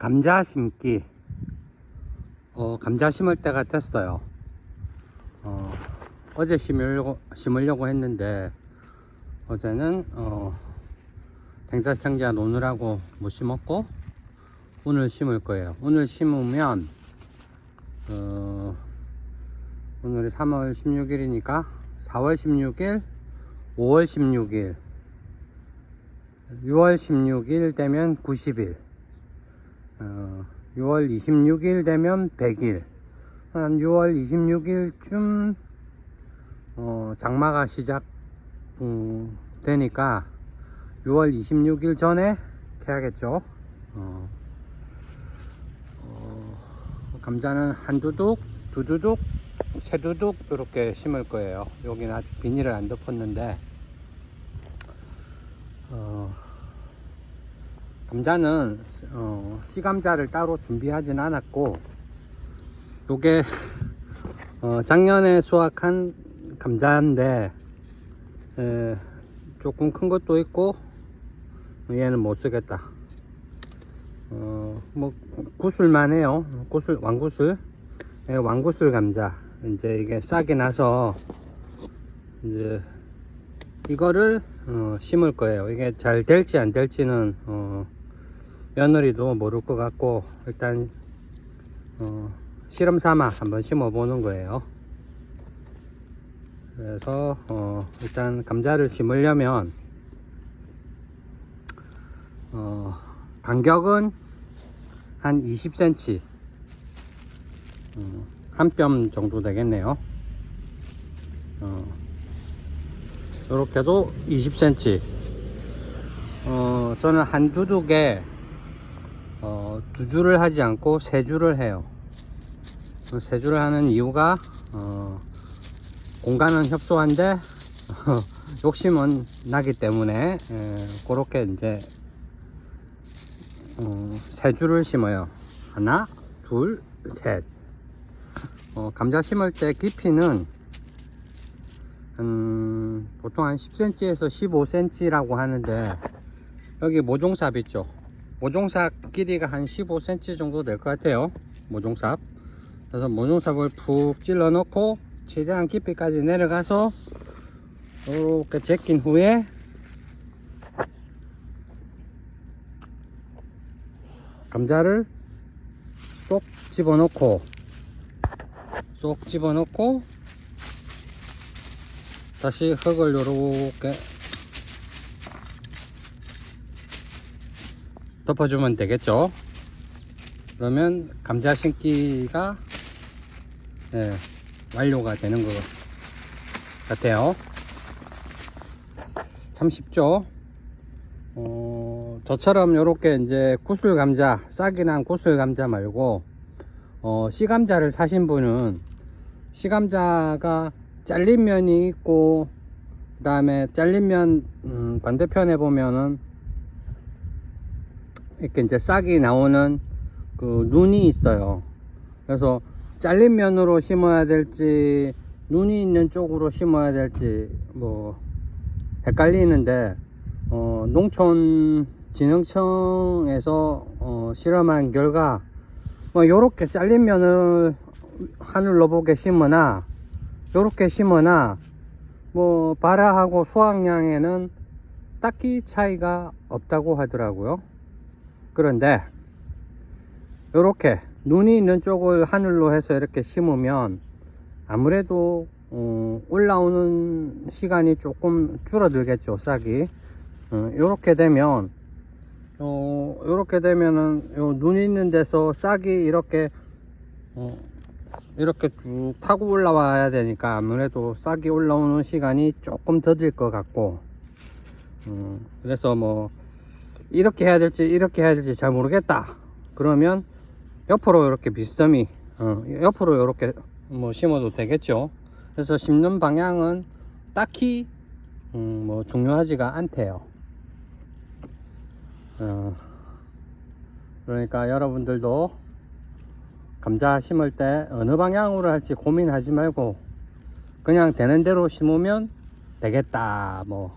감자 심기. 어, 감자 심을 때가 됐어요. 어, 어제 심으려고, 심으려고 했는데 어제는 어, 댕자청자 노느라고 못 심었고 오늘 심을 거예요. 오늘 심으면 어, 오늘이 3월 16일이니까 4월 16일 5월 16일. 6월 16일 되면 90일 어, 6월 26일 되면 100일. 한 6월 26일쯤 어, 장마가 시작 음, 되니까 6월 26일 전에 캐야겠죠? 어, 어, 감자는 한 두둑 두 두둑 세 두둑 이렇게 심을 거예요. 여기는 아직 비닐을 안 덮었는데 감자는 어, 씨감자를 따로 준비하진 않았고 요게 어, 작년에 수확한 감자인데 에, 조금 큰 것도 있고 얘는 못 쓰겠다. 어, 뭐 구슬만 해요. 구슬 왕구슬. 예, 왕구슬 감자. 이제 이게 싹이 나서 이제 이거를 어, 심을 거예요. 이게 잘 될지 안 될지는 어, 며느리도 모를 것 같고 일단 어, 실험 삼아 한번 심어 보는 거예요. 그래서 어, 일단 감자를 심으려면 어, 간격은 한 20cm 한뼘 정도 되겠네요. 어, 이렇게도 20cm 어, 저는 한 두둑에 어, 두 줄을 하지 않고 세 줄을 해요. 세 줄을 하는 이유가 어, 공간은 협소한데 욕심은 나기 때문에 에, 그렇게 이제 어, 세 줄을 심어요. 하나 둘셋. 어, 감자 심을 때 깊이는 음, 보통 한 10cm에서 15cm라고 하는데 여기 모종삽 있죠 모종삽 길이가 한 15cm 정도 될 것 같아요. 모종삽. 그래서 모종삽을 푹 찔러 넣고 최대한 깊이까지 내려가서 이렇게 제낀 후에 감자를 쏙 집어넣고 쏙 집어넣고 다시 흙을 요렇게 덮어주면 되겠죠? 그러면 감자 심기가 네, 완료가 되는 것 같아요. 참 쉽죠? 어, 저처럼 요렇게 이제 구슬 감자 싹이 난 구슬 감자 말고 어, 씨감자를 사신 분은 씨감자가 잘린 면이 있고 그 다음에 잘린 면 음, 반대편에 보면은 이렇게 이제 싹이 나오는 그 눈이 있어요. 그래서 잘린 면으로 심어야 될지 눈이 있는 쪽으로 심어야 될지 뭐 헷갈리는데 어, 농촌진흥청에서 어, 실험한 결과 뭐 요렇게 잘린 면을 하늘로 보게 심으나 요렇게 심으나 뭐 발화하고 수확량에는 딱히 차이가 없다고 하더라고요 그런데 요렇게 눈이 있는 쪽을 하늘로 해서 이렇게 심으면 아무래도 어, 올라오는 시간이 조금 줄어들겠죠 싹이. 어, 요렇게 되면 어, 요렇게 되면은 요눈 있는 데서 싹이 이렇게 어, 이렇게 쭉 타고 올라와야 되니까 아무래도 싹이 올라오는 시간이 조금 더딜 것 같고 음, 그래서 뭐 이렇게 해야 될지 이렇게 해야 될지 잘 모르겠다. 그러면 옆으로 이렇게 비스듬히 어, 옆으로 이렇게 뭐 심어도 되겠죠. 그래서 심는 방향은 딱히 음, 뭐 중요하지가 않대요. 어, 그러니까 여러분들도 감자 심을 때 어느 방향으로 할지 고민하지 말고 그냥 되는 대로 심으면 되겠다. 뭐,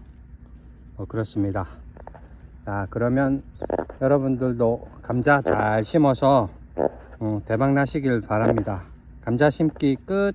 뭐 그렇습니다 자 그러면 여러분들도 감자 잘 심어서 어, 대박 나시길 바랍니다. 감자 심기 끝